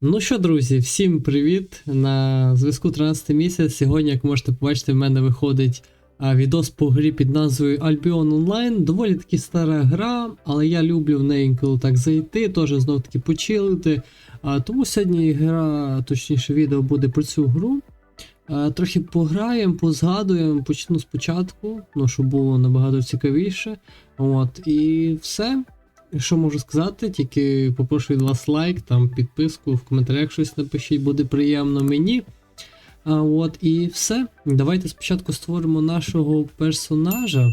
Ну що, друзі, всім привіт! На зв'язку 13 місяць. Сьогодні, як можете побачити, в мене виходить відос по грі під назвою Albion Online. Доволі таки стара гра, але я люблю в неї інколи так зайти, теж знов таки почилити. Тому сьогодні гра, точніше, відео буде про цю гру. Трохи пограємо, позгадуємо, почну спочатку, ну, щоб було набагато цікавіше. От, і все. Що можу сказати, тільки попрошу від вас лайк, там підписку, в коментарях щось напишіть, буде приємно мені. А, от і все. Давайте спочатку створимо нашого персонажа.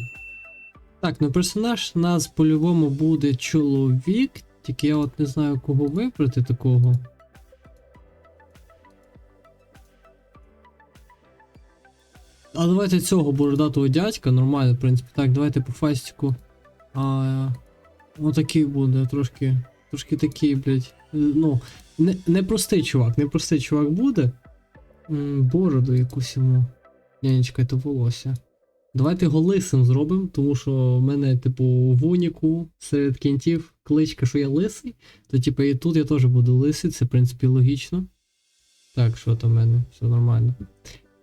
Так, ну персонаж у нас по-любому буде чоловік, тільки я от не знаю, кого вибрати такого. А давайте цього бородатого дядька, нормально, в принципі. Так, давайте по фастику. А, Отакий буде, трошки. Трошки такий, блядь. Ну, не, не чувак, не чувак буде. Бороду якусь йому. Ні, чекайте, волосся. Давайте його лисим зробимо, тому що в мене, типу, в уніку серед кінтів кличка, що я лисий, то типу і тут я теж буду лисий, це в принципі логічно. Так, що там в мене? Все нормально.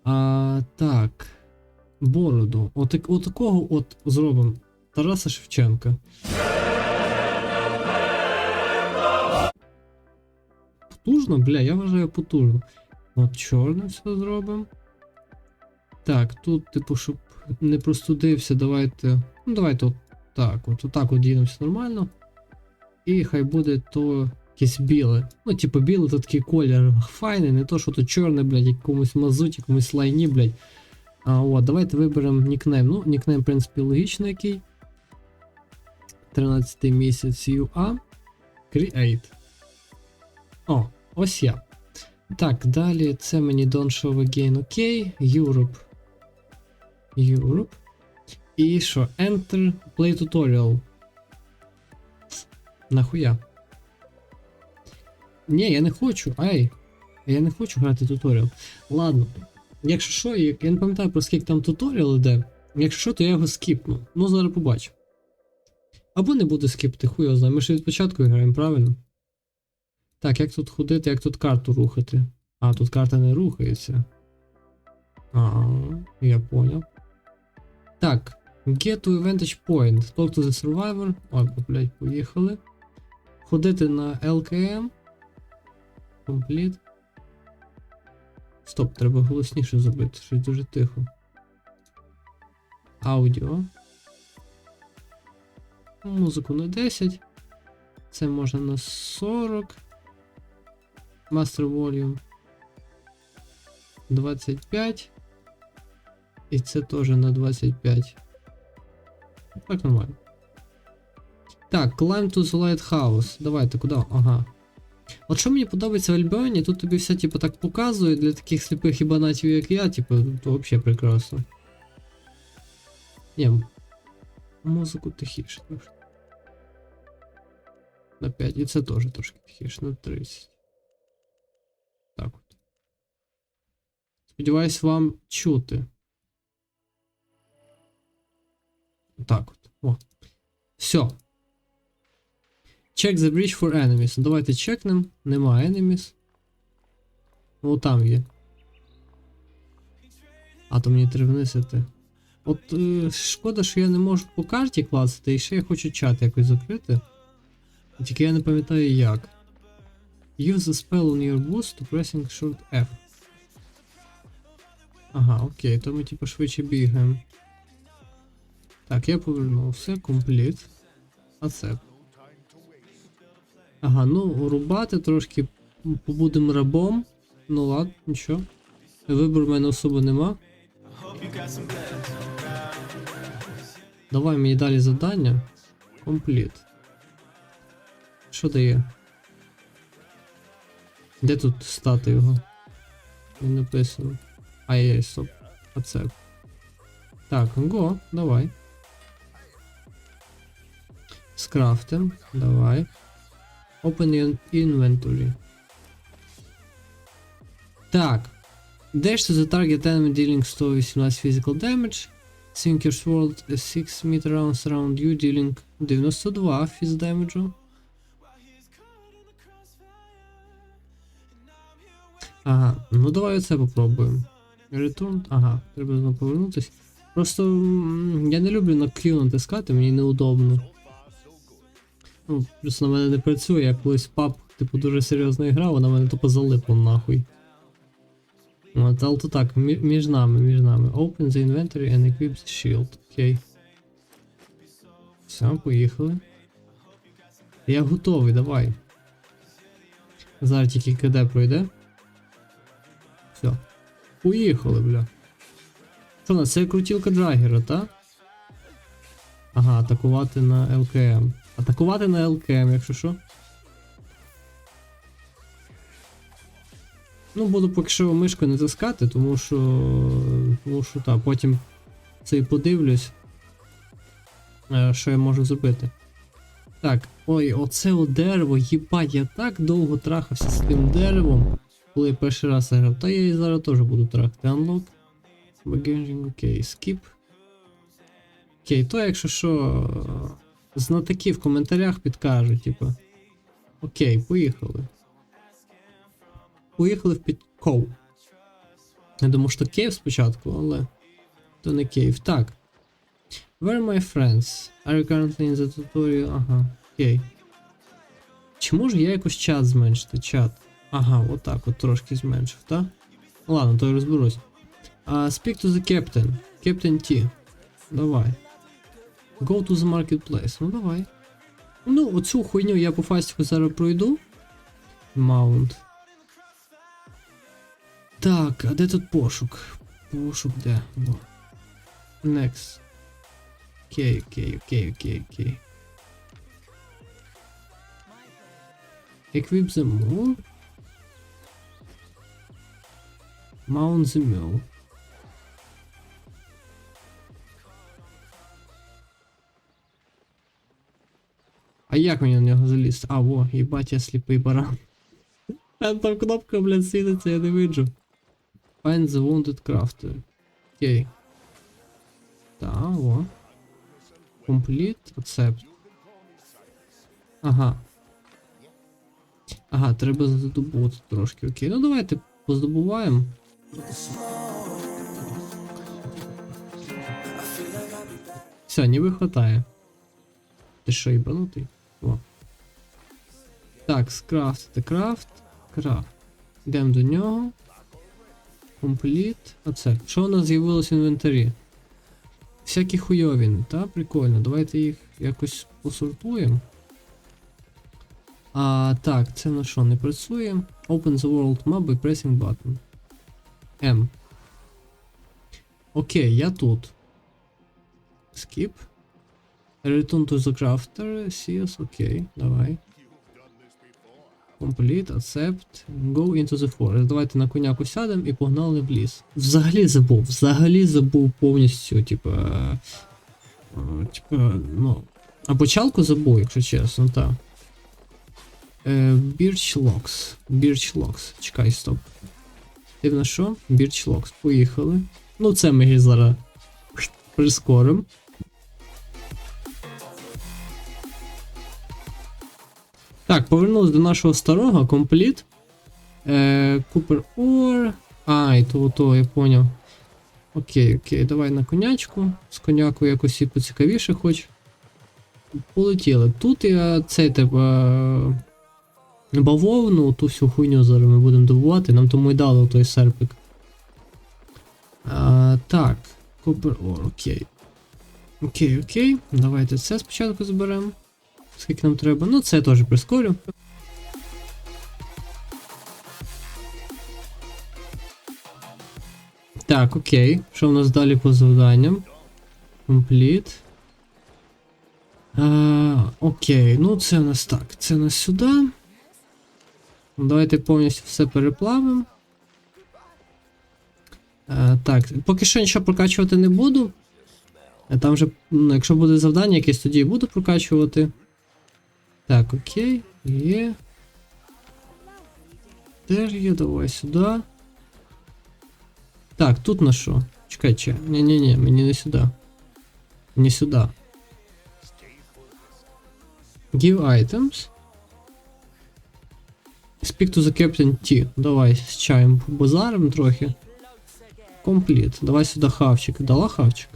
А, так. Бороду. От такого от зробимо. Тараса Шевченка. Потужно, бля, я вважаю потужно. От чорне все зробимо. Так, тут, типу, щоб не простудився, давайте. Ну, давайте от так, от отак от нормально. І хай буде то якесь біле. Ну, типу, біле то такий колір файний, не то, що то чорне, блядь, якомусь мазуті, якомусь лайні, блядь. А, от, давайте виберемо нікнейм. Ну, нікнейм, в принципі, логічно який. 13 місяць UA. Create. О, ось я. Так, далі це мені Don't Show Again OK. Europe. Europe. І що? Enter Play Tutorial. Нахуя? Ні, я не хочу. Ай. Я не хочу грати туторіал. Ладно. Якщо що, я не пам'ятаю про скільки там туторіал іде. Якщо що, то я його скіпну. Ну, зараз побачу. Або не буду скіпти, хуй його знає. Ми ж від початку граємо, правильно? Так, як тут ходити, як тут карту рухати? А, тут карта не рухається. Ага, я понял. Так, get to vantage point. Talk to the survivor. Ой, блядь, поїхали. Ходити на LKM. Complete. Стоп, треба голосніше зробити, щось дуже тихо. Аудіо. Музику на 10. Це можна на 40. Master Volume 25. І це теж на 25. Так, нормально. Так, Climb to the Lighthouse. Давайте, куди? Ага. От що мені подобається в Альбіоні, тут тобі все, типу, так показує для таких сліпих ібанатів, як я, типу, то взагалі прекрасно. Ні, музику тихіше трошки. На 5. І це теж трошки тихіше, на 30. Сподіваюсь, вам чути. Так от. О. Все. Check the bridge for enemies. Ну, Давайте чекнем. Нема enemies. Ну там є. А то мені треба вниз. От е, шкода, що я не можу по карті клацати, і ще я хочу чат якось закрити. Тільки я не пам'ятаю як. Use the spell on your boost to pressing short F. Ага, окей, то ми типу швидше бігаємо. Так, я повернувся, компліт. А це. Ага, ну рубати трошки побудемо рабом. Ну ладно, нічого. Вибору в мене особо нема. Давай мені далі завдання. Компліт. Що дає? Де тут стати його? Не написано. Ай-яй, стоп. А це. Так, го, давай. Скрафтим. Давай. Open inventory. Так. Dash to the target enemy dealing 118 physical damage. Sink your sword 6 meter rounds around you dealing 92 фіз демеджу. Ага, ну давай оце попробуємо. Return, ага, треба знову повернутись. Просто я не люблю на Q натискати, мені неудобно. Ну, просто на мене не працює, я колись пап, типу, дуже серйозно грав, вона мене тупо залипла нахуй. От, але то так, між нами, між нами. Open the inventory and equip the shield. Окей. Все, поїхали. Я готовий, давай. Зараз тільки КД пройде. Все. Поїхали, бля. Що у нас, це крутілка драгера, та? Ага, атакувати на ЛКМ. Атакувати на ЛКМ, якщо що. Ну, буду поки що мишкою не тискати, тому що. Тому що так, потім це і подивлюсь. е, Що я можу зробити. Так, ой, оце от дерево, їбать, я так довго трахався з тим деревом, коли я перший раз грав. Та я і зараз теж буду трахати. Unlock. Bagaging, окей, skip. Окей, то якщо що. Знатоки в коментарях підкажуть, типу. Окей, поїхали. Поїхали в Підков. Я думав, що Київ спочатку, але. То не Київ. Так. Where are my friends? Are you currently in the tutorial? Ага, окей. Чи можу я якось чат зменшити? Чат. Ага, отак от трошки зменшив, так? Ладно, то я розберусь. Uh, speak to the captain. Captain T. Давай. Go to the marketplace. Ну давай. Ну, оцю хуйню я по фастику зараз пройду. Маунт. Так, а де тут пошук? Пошук де? Во. Next. Окей, окей, окей, окей, окей. Equip the mule. Mount the mule. А як мені на нього залізти? А, во, їбать, я сліпий баран. Там кнопка, блядь, світиться, я не виджу. Find the wounded crafter. Окей. Так, во. Complete accept. Ага. Ага, треба здобути трошки. Окей. Ну давайте поздобуваємо. Все, ніби хватає. Ти що, їбанутий? О. Так, скрафтити крафт. Крафт. Йдемо до нього. Компліт. Оце. Що у нас з'явилось в інвентарі? Всякі хуйові, та? Прикольно. Давайте їх якось посортуємо. А, так, це на що не працює. Open the world map by pressing button. M. Окей, я тут. Skip. Return to the crafter. CS, окей, давай. Complete, accept, go into the forest. Давайте на коняку сядемо і погнали в ліс. Взагалі забув, взагалі забув повністю, типа. е, Типа, ну. А почалку забув, якщо чесно, так. Е, Birch Locks. Birch Locks. Чекай, стоп. Ти на що? Locks. Поїхали. Ну, це ми зараз прискоримо. Так, повернулись до нашого старого компліт. Е, Купер Ор. А, і то, то, я поняв. Окей, окей, давай на конячку. З коняку якось і поцікавіше хоч. Полетіли. Тут я цей тебе. Бавовну, ту всю хуйню зараз ми будемо добувати, нам тому й дали той серпик. А, так, Купер Ор, окей. Окей, окей. Давайте це спочатку зберемо. Скільки нам треба? Ну, це теж прискорю. Так, окей. Що в нас далі по завданням? Компліт. Окей, ну це у нас так. Це у нас сюди. Давайте повністю все переплавимо. Так, поки що нічого прокачувати не буду. Там вже, ну, якщо буде завдання якесь, тоді буду прокачувати. Так, окей, є. Теж є, давай сюди. Так, тут на що? Чекай, че. Ні-ні-ні, мені не сюди. Не сюди. Give items. Speak to the Captain T. Давай з чаєм побазарим трохи. Компліт. Давай сюди хавчик. Дала хавчик.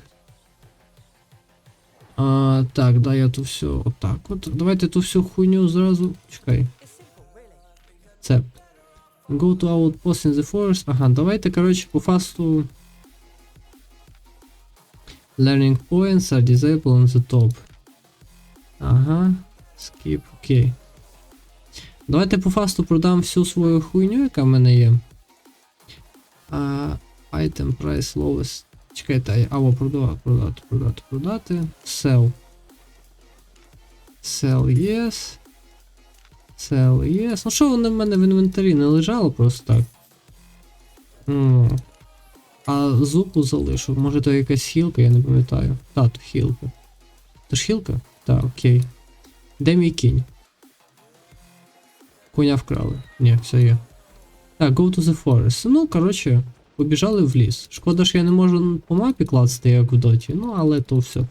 А, так, да, я ту все отак от. Давайте ту всю хуйню зразу. Чекай. Це. Go to outpost in the forest. Ага, давайте, коротше, по фасту. Learning points are disabled on the top. Ага. Skip, окей. Давайте по фасту продам всю свою хуйню, яка в мене є. А, item price lowest. Чекайте, або продавати, продати, продати, продати. Sell. Sell yes. Sell yes. Ну що воно в мене в інвентарі не лежало просто так. М. А зубу залишу. Може то якась хілка, я не пам'ятаю. Та, то хілка. То ж хілка? Так, окей. Де мій кінь? Коня вкрали. Ні, все є. Так, go to the forest. Ну, коротше, побіжали в ліс. Шкода, що я не можу по мапі клацати, як в доті. Ну, але то все.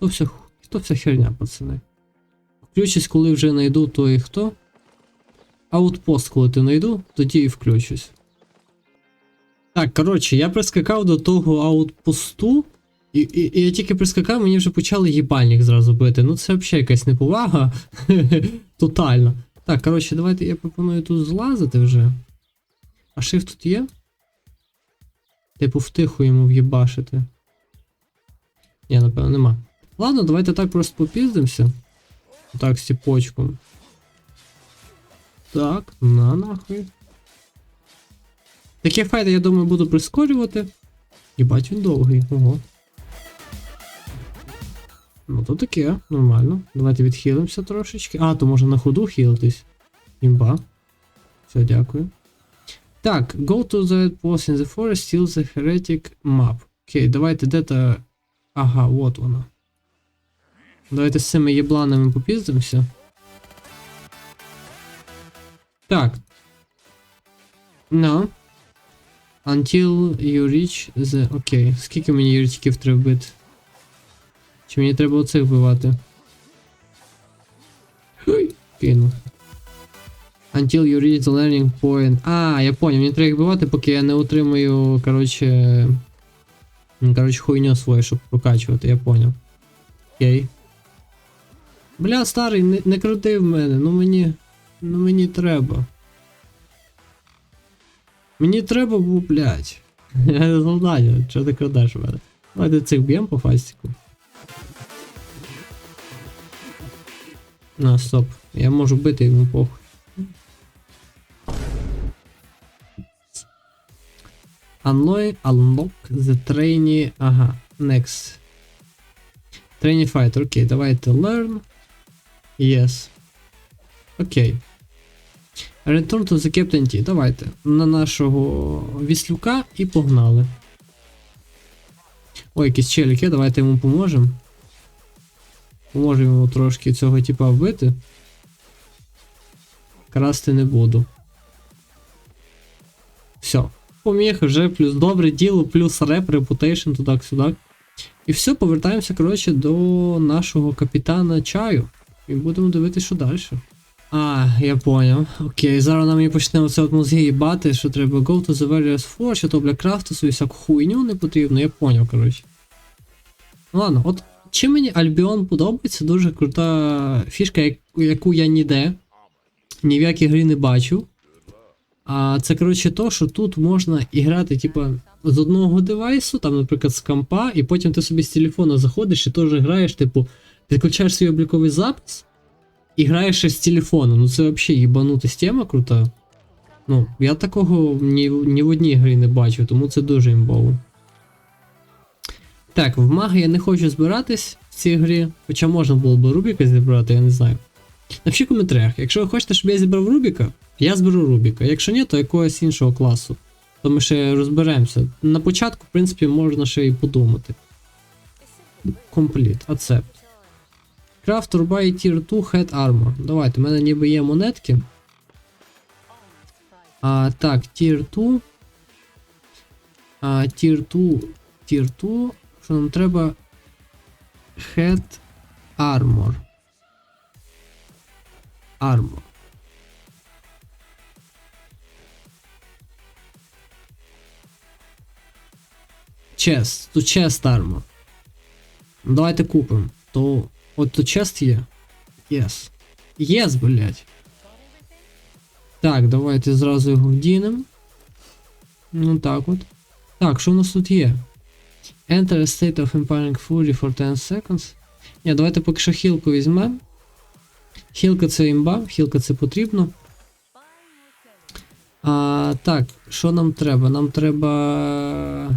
То все, то вся херня, пацани. Включусь, коли вже знайду той хто. Аутпост, коли ти знайду, тоді і включусь. Так, коротше, я прискакав до того аутпосту. І, і, і я тільки прискакав, мені вже почали їбальник зразу бити. Ну це взагалі якась неповага. Тотально. Так, коротше, давайте я пропоную тут злазити вже. А шифт тут є? Типу втиху йому в'єбашити. Ні, напевно, нема. Ладно, давайте так просто попіздимося. Так, з ціпочком. Так, на нахуй. Такі файти, я думаю, буду прискорювати. Єбать, він довгий, ого. Ну то таке, нормально. Давайте відхилимося трошечки. А, то можна на ходу хілитись. Імба. Все, дякую. Так, go to the post in the forest, steal the heretic map. Окей, давайте де та. Ага, от вона. Давайте з цими єбланами попіздимося. Так. No. Until you reach the. Окей. Скільки мені юртиків треба бити? Чи мені треба оцих вбивати? Хуй, кинув. Until you reach the learning point. А, я понял, мені треба їх вбивати, поки я не отримую, коротше. м, Коротше, хуйню свою, щоб прокачувати, я понял. Окей. Бля, старий, не, не крути в мене, ну мені. Ну мені треба. Мені треба блядь. Я не завдання, що ти крадеш в мене? Давайте цих б'ємо по фастику. На, стоп. Я можу бити йому похуй. Unlock, unlock the trainee. Ага, next. Trainee fighter, окей, давайте learn. Yes. Окей. Return to the Captain T. Давайте. На нашого віслюка і погнали. Ой, якийсь челік давайте йому поможемо. Поможемо йому трошки цього типа вбити. Красти не буду. Все. Поміг вже плюс добре діло, плюс реп, репутейшн, туди-сюди. І все, повертаємося, коротше, до нашого капітана чаю. І будемо дивитися, що далі. А, я поняв. Окей, зараз нам і почне оце от мозги їбати, що треба go to the various for, що то бля крафту свою всяку хуйню не потрібно, я поняв, коротше. Ну ладно, от чим мені Альбіон подобається, дуже крута фішка, яку я ніде, ні в якій грі не бачив. А це, коротше, то, що тут можна і грати, типа, з одного девайсу, там, наприклад, з компа, і потім ти собі з телефона заходиш і теж граєш, типу, підключаєш свій обліковий запис і граєш ще з телефону. Ну це взагалі їбанута система крута. Ну, я такого ні, ні в одній грі не бачив, тому це дуже імбово. Так, в маги я не хочу збиратись в цій грі, хоча можна було б Рубіка зібрати, я не знаю. Напишіть в коментарях, якщо ви хочете, щоб я зібрав Рубіка, я зберу Рубіка. Якщо ні, то якогось іншого класу. То ми ще розберемося. На початку, в принципі, можна ще і подумати. Компліт. Craft or buy tier 2 head armor. Давайте, в мене ніби є монетки. А, так, tier 2. А, tier 2. Tier 2 що нам треба head armor. Armor. Chest. то chest armor. Давайте купимо. То от то chest є? Yes. Yes, блять. Так, давайте зразу його вдінемо. Ну так от. Так, що у нас тут є? Enter a state of empowering fury for 10 seconds. Ні, давайте поки що хілку візьмемо. Хілка це імба, хілка це потрібно. А, так, що нам треба? Нам треба.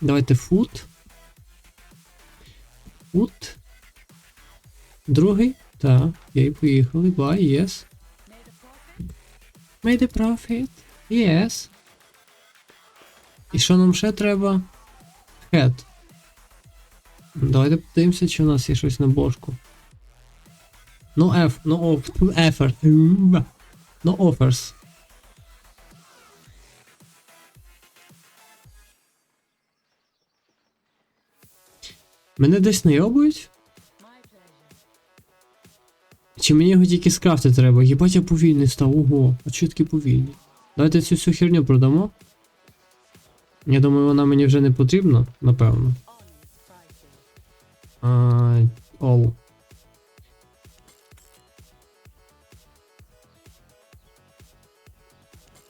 Давайте фут. Фут. Другий. Так, окей, поїхали. Bye, yes. Made a profit. Yes. І що нам ще треба? Head. Давайте подивимося, чи у нас є щось на бошку. No F, no off, effort. No offers. Мене десь найобують? Чи мені його тільки скрафти треба? Єбать я повільний став, ого, а чого такий повільний? Давайте цю всю херню продамо. Я думаю, вона мені вже не потрібна, напевно. А, оу.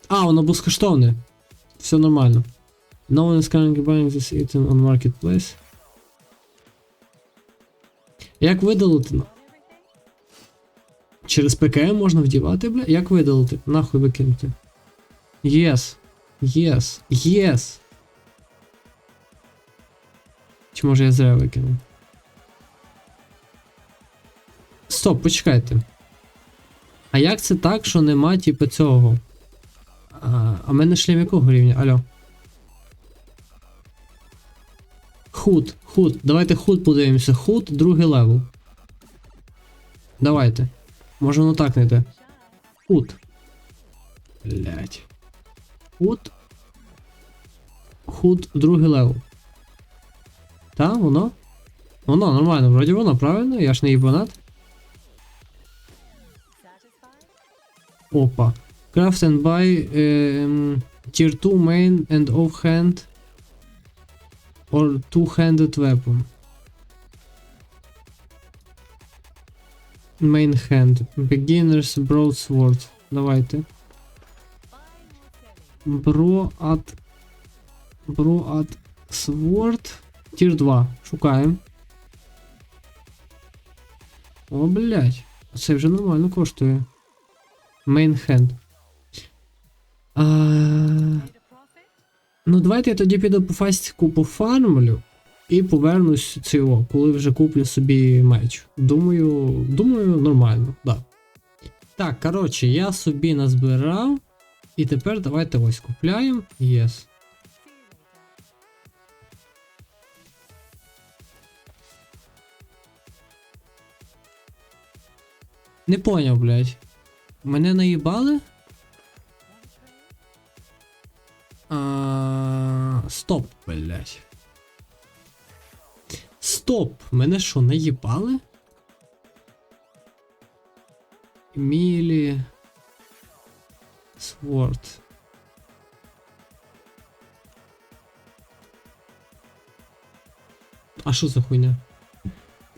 А, воно безкоштовне. Все нормально. No one is currently buying this item on marketplace. Як видалити? Через ПКМ можна вдівати, бля? Як видалити? Нахуй викинути. Yes. Yes. Yes. Чи може я зря викинув? Стоп, почекайте. А як це так, що нема, типу, цього? А, а мене шлем якого рівня? Алло. Худ, худ. Давайте худ подивимося. Худ, другий левел. Давайте. Може воно так не йде. Худ. Блять. Худ. Худ, другий левел. Та, воно? Воно, нормально, вроді воно, правильно? Я ж не їбанат. Опа. Craft and buy um, tier 2 main and offhand or two-handed weapon. Main hand. Beginner's broadsword. Давайте. Бро at Бро at Sword. Тір 2. Шукаємо. О, блядь. Це вже нормально коштує. Hand. А... Ну, давайте я тоді піду по фастіку пофармлю і повернусь цього, коли вже куплю собі меч. Думаю, думаю, нормально, да. Так, коротше, я собі назбирав. І тепер давайте ось купляємо. Yes. Не поняв, блядь. Мене наїбали? А, стоп, блядь. Стоп! Мене що, наїбали? Мілі. Сворд. А що за хуйня?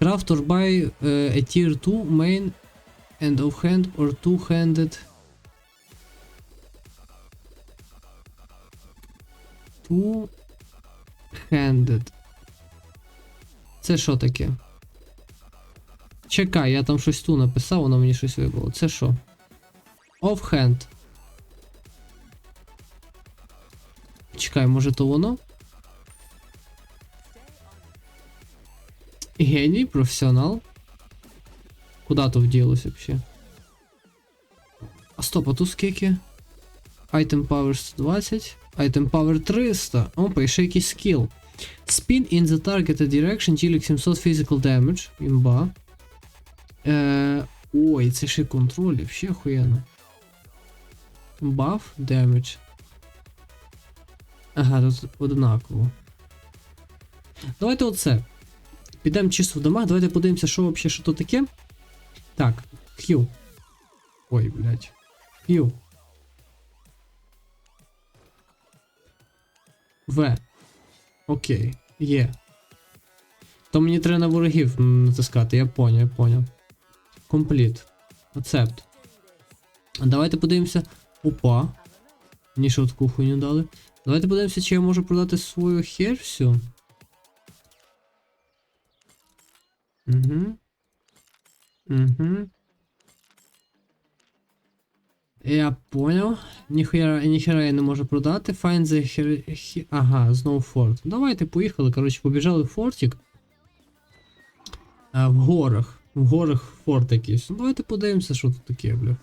Craft or buy uh, a tier 2 main and offhand or two-handed Two-handed. Це що таке? Чекай, я там щось ту написав, воно мені щось вибило. Це що? Offhand. Чекай, може то воно? Геній, професіонал. Куда то вділося вообще? А стоп, а тут скільки? Item Power 120, Item Power 300. О, пише якийсь скіл. Spin in the targeted direction, тілік 700 physical damage. Імба. Е, ой, це ще контроль, вообще охуєнно. Buff, damage. Ага, тут однаково. Давайте оце. Підемо чисто в домах, давайте подивимося, що взагалі що то таке. Так, Q. Ой, блядь. Q. В. Окей, є. То мені треба на ворогів натискати, я поняв, я поняв. Компліт. Ацепт. Давайте подивимося. Опа. Мені ще таку хуйню дали. Давайте подивимося, чи я можу продати свою хер Угу. Я понял. Ніхера, ніхера я не можу продати. Find the her... he- Ага, знову форт. Давайте поїхали. Коротше, побіжали в фортик. А, в горах. В горах форт якийсь. Ну, давайте подивимося, що тут таке, бля.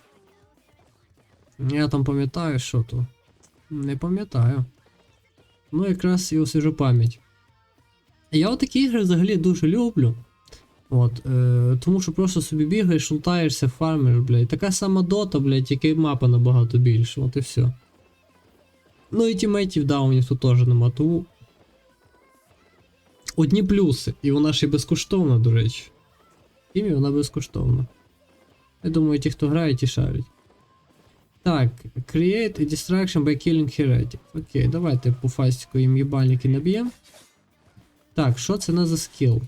Я там пам'ятаю, що тут. Не пам'ятаю. Ну, якраз і освіжу пам'ять. Я отакі ігри взагалі дуже люблю. От, е, тому що просто собі бігаєш, лутаєшся, фармиш, блядь. Така сама дота, блядь, тільки мапа набагато більше, от і все. Ну і тімейтів даунів тут теж нема, тому. Одні плюси, і вона ще й безкоштовна, до речі. Ім'я вона безкоштовна. Я думаю, ті, хто грає, ті шарять. Так, create a distraction by killing heretic. Окей, давайте по фастику їм їбальники наб'ємо. Так, що це на за скіл?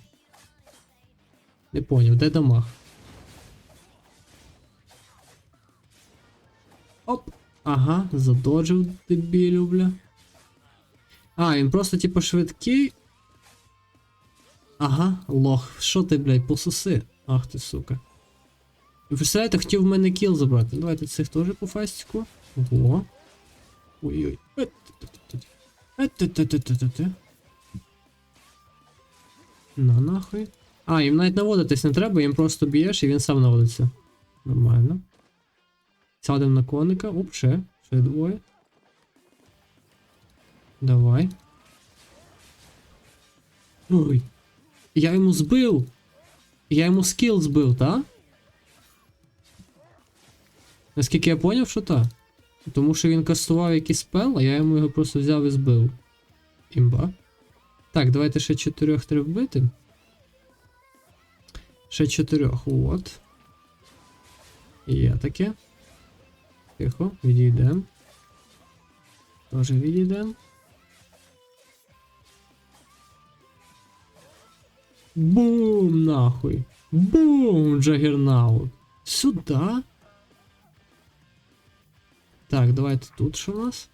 Не поняв, де дамаг? Оп! Ага, задоджив дебілю, бля. А, він просто типу швидкий. Ага, лох. Що ти, блядь, посуси? Ах ти, сука. Ви представляєте, хотів в мене кіл забрати. Давайте цих теж по фастику. Ого. Ой-ой. На нахуй. А, їм навіть наводитись не треба, їм просто б'єш і він сам наводиться. Нормально. Сядемо на коника. Оп, ще. Ще двоє. Давай. Ой. Я йому збив. Я йому скіл збив, та? Наскільки я поняв, що так. Тому що він кастував якийсь спел, а я йому його просто взяв і збив. Імба. Так, давайте ще чотирьох треба вбити. Ще чотирьох, от. Є таке. Тихо, відійдемо. Тоже відійдемо. Бум, нахуй. Бум, Джагернаут. Сюда. Так, давайте тут що у нас?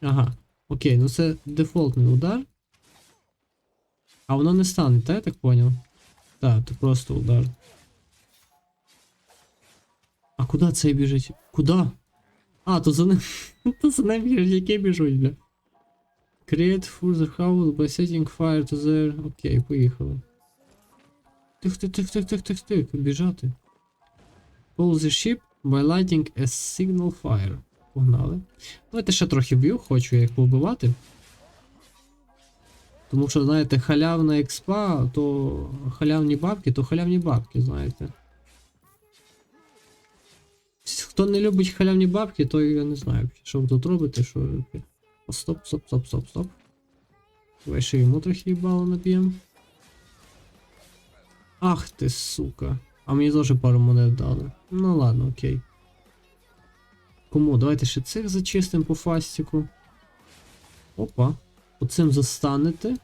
Ага. Окей, ну це дефолтний удар. А воно не стане, та я так поняв? Так, то просто удар. А куди цей біжить? Куди? А, то за ним. то за ним біжить, які біжуть, бля. Create further house by setting fire to their... Окей, поїхали. Тих, тих, тих, тих, тих, тих, тих, біжати. Pull the ship by lighting a signal fire. Погнали. Давайте ще трохи б'ю, хочу я їх побивати. Тому що, знаєте, халявна експа, то халявні бабки, то халявні бабки, знаєте. Хто не любить халявні бабки, то я не знаю, що тут робите, що. О, стоп, стоп, стоп, стоп, стоп. Давай ще йому трохи їбало наб'ємо. Ах ти, сука. А мені теж пару монет дали. Ну ладно, окей. Кому? Давайте ще цих зачистимо по фастику. Опа. Оцим застанете.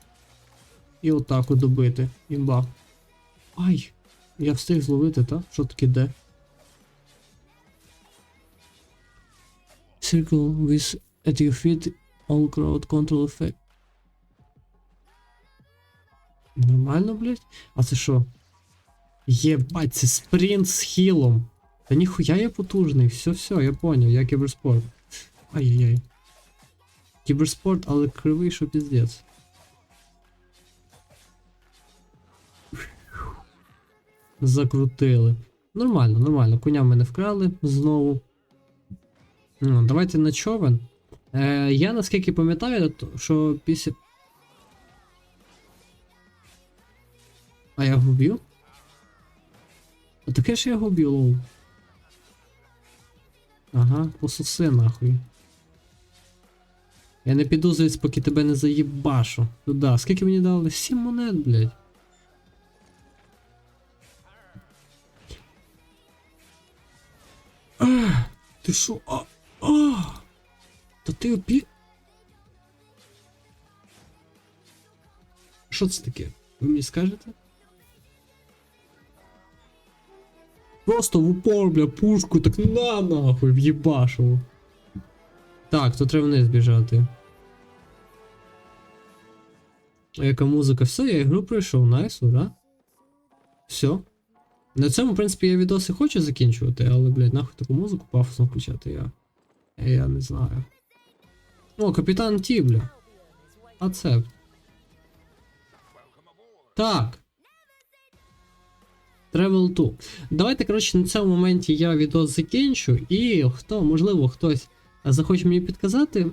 І отак от добити. Імба. Ай! Я встиг зловити, та? Що таке де? Circle with at your feet all crowd control effect. Нормально, блять? А це що? Єбать, це спринт з хілом. Та ніхуя я потужний. Все, все, я поняв, я кіберспорт. Ай-яй-яй. Кіберспорт, але кривий, що піздець. Закрутили. Нормально, нормально. Коня мене вкрали знову. Ну, давайте на човен. Е, я наскільки пам'ятаю, що після. А я вб'ю? А таке ж я вб'ю, лоу. Ага, посуси нахуй. Я не піду звідси, поки тебе не заїбашу. Туда. Скільки мені дали? 7 монет, блядь. А, ти шо? А, а, та ти опі... Що це таке? Ви мені скажете? Просто в упор, бля, пушку, так на нахуй, в'єбашу. Так, то треба вниз біжати. А яка музика? Все, я ігру пройшов, найс, ура. Все. На цьому, в принципі, я відоси хочу закінчувати, але, блядь, нахуй таку музику пафосно включати, я. Я не знаю. О, капітан Ті, бля. А це. Так. Travel to. Давайте, коротше, на цьому моменті я відос закінчу, і хто, можливо, хтось захоче мені підказати,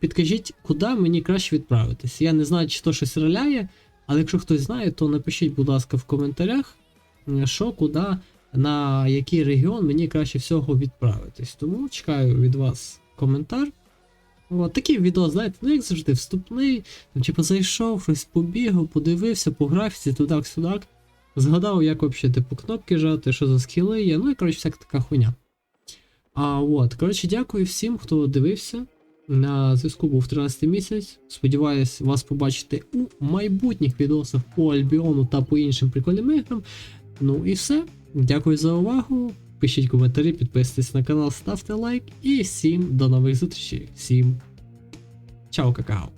підкажіть, куди мені краще відправитись. Я не знаю, чи то щось реляє, але якщо хтось знає, то напишіть, будь ласка, в коментарях, що, куди, на який регіон мені краще всього відправитись. Тому чекаю від вас коментар. От такий відео, знаєте, ну як завжди, вступний. Там, типу, зайшов, щось побігав, подивився по графіці, тудак-сюдак. Згадав, як взагалі, типу, кнопки жати, що за скіли є, ну і коротше, всяка така хуйня. А от, коротше, дякую всім, хто дивився. На зв'язку був 13 місяць. Сподіваюсь, вас побачити у майбутніх відосах по Альбіону та по іншим прикольним іграм. Ну і все. Дякую за увагу. Пишіть коментарі, підписуйтесь на канал, ставте лайк і всім до нових зустрічей. Всім чао, какао.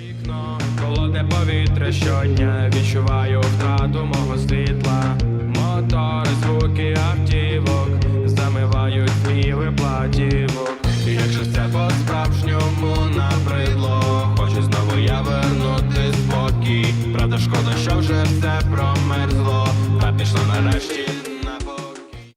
Вікно, холодне повітря щодня відчуваю втрату мого світла. Мотори, звуки автівок Діво, як же це по-справжньому набридло, хочу знову я вернути спокій. Правда, шкода, що вже все промерзло, та пішла нарешті.